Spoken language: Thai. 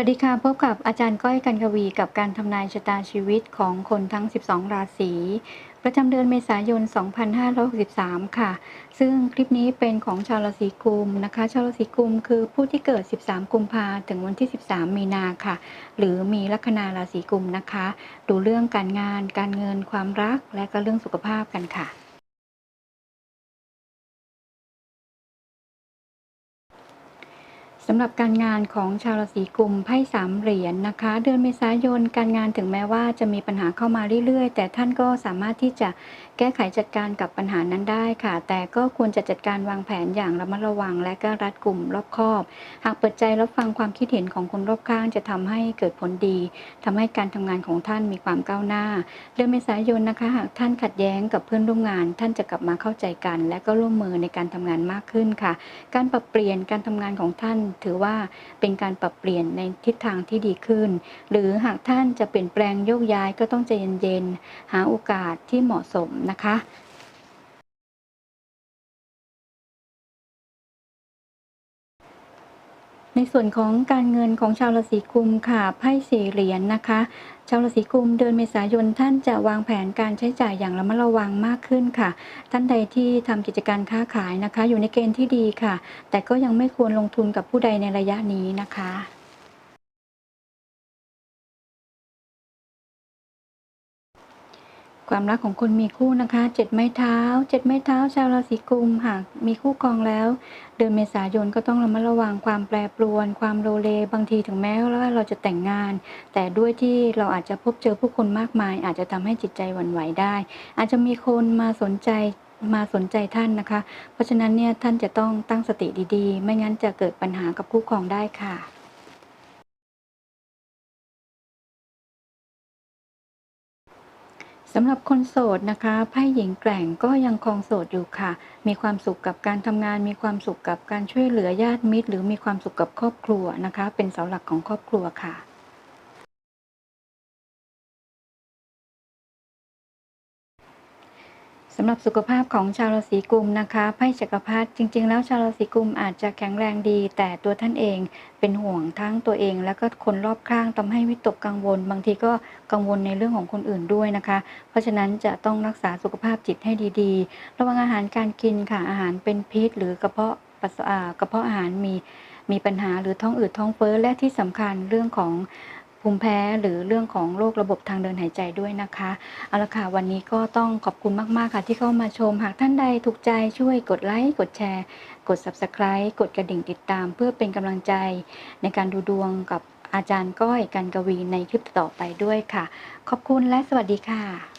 วัสดีค่ะ พบกับอาจารย์ก้อยกันกวีกับการทำนายชะตาชีวิตของคนทั้ง 12 ราศี ประจำเดือนเมษายน 2563 ค่ะ ซึ่งคลิปนี้เป็นของชาวราศีกุมนะคะ ชาวราศีกุมคือผู้ที่เกิด 13 กุมภาถึงวันที่ 13 มีนาค่ะ หรือมีลัคนาราศีกุมนะคะ ดูเรื่องการงาน การเงิน ความรัก และก็เรื่องสุขภาพกันค่ะ สำหรับการงานของชาวราศีกุมไพ่สามเหรียญนนะคะ เดือนเมษายนการงานถึงแม้ว่าจะมีปัญหาเข้ามาเรื่อยๆ แต่ท่านก็สามารถที่จะแก้ไขจัดการกับปัญหานั้นได้ค่ะ แต่ก็ควรจะจัดการวางแผนอย่างระมัดระวัง และก็รัดกลุ่มรอบคอบ หากเปิดใจรับฟังความคิดเห็นของคนรอบข้างจะทำให้เกิดผลดีทำให้การทำงานของท่านมีความก้าวหน้า เดือนเมษายนนะคะหากท่านขัดแย้งกับเพื่อนร่วมงาน ท่านจะกลับมาเข้าใจกัน และก็ร่วมมือในการทำงานมากขึ้นค่ะ การปรับเปลี่ยนการทำงานของท่านถือว่าเป็นการปรับเปลี่ยนในทิศทางที่ดีขึ้น หรือหากท่านจะเปลี่ยนแปลงโยกย้ายก็ต้องใจเย็นๆหาโอกาสที่เหมาะสมนะคะ ในส่วนของการเงินของชาวราศีกุมค่ะไพ่สี่เหรียญนะคะ ชาวราศีกุมเดือนเมษายนท่านจะวางแผนการใช้จ่ายอย่างระมัดระวังมากขึ้นค่ะ ท่านใดที่ทำกิจการค้าขายนะคะ อยู่ในเกณฑ์ที่ดีค่ะ แต่ก็ยังไม่ควรลงทุนกับผู้ใดในระยะนี้นะคะ ความรักของคนมีคู่นะคะเจ็ดไม้เท้าเจ็ดไม้เท้า ชาวราศีกุมหากมีคู่ครองแล้ว เดือนเมษายนก็ต้องระมัดระวังความแปรปรวน ความโลเลบางทีถึงแม้ว่าเราจะแต่งงาน แต่ด้วยที่เราอาจจะพบเจอผู้คนมากมาย อาจจะทำให้จิตใจหวั่นไหวได้ อาจจะมีคนมาสนใจมาสนใจท่านนะคะ เพราะฉะนั้นเนี่ยท่านจะต้องตั้งสติดีๆ ไม่งั้นจะเกิดปัญหากับคู่ครองได้ค่ะ สำหรับคนโสดนะคะไพ่หญิงแกร่งก็ยังครองโสดอยู่ค่ะ มีความสุขกับการทำงาน มีความสุขกับการช่วยเหลือญาติมิตร หรือมีความสุขกับครอบครัวนะคะ เป็นเสาหลักของครอบครัวค่ะ สำหรับสุขภาพของชาวราศีกุมนะคะไพ่จักรพรรดิจริง ๆ แล้วชาวราศีกุมอาจจะแข็งแรงดี แต่ตัวท่านเองเป็นห่วงทั้งตัวเอง แล้วก็คนรอบข้างทำให้วิตกกังวล บางทีก็กังวลในเรื่องของคนอื่นด้วยนะคะ เพราะฉะนั้นจะต้องรักษาสุขภาพจิตให้ดีๆ ระวังอาหารการกินค่ะอาหารเป็นพิษ หรือกระเพาะปัสสาวะกระเพาะอาหารมีมีปัญหาหรือท้องอืดท้องเฟ้อและที่สำคัญเรื่องของ ภูมิแพ้หรือเรื่องของโรคระบบทางเดินหายใจด้วยนะคะเอาละค่ะวันนี้ก็ต้องขอบคุณมากๆค่ะที่เข้ามาชม หากท่านใดถูกใจช่วยกดไลค์กดแชร์ กด Subscribe กดกระดิ่งติดตาม เพื่อเป็นกำลังใจในการดูดวงกับอาจารย์ก้อยกันกวีในคลิปต่อไปด้วยค่ะ ขอบคุณและสวัสดีค่ะ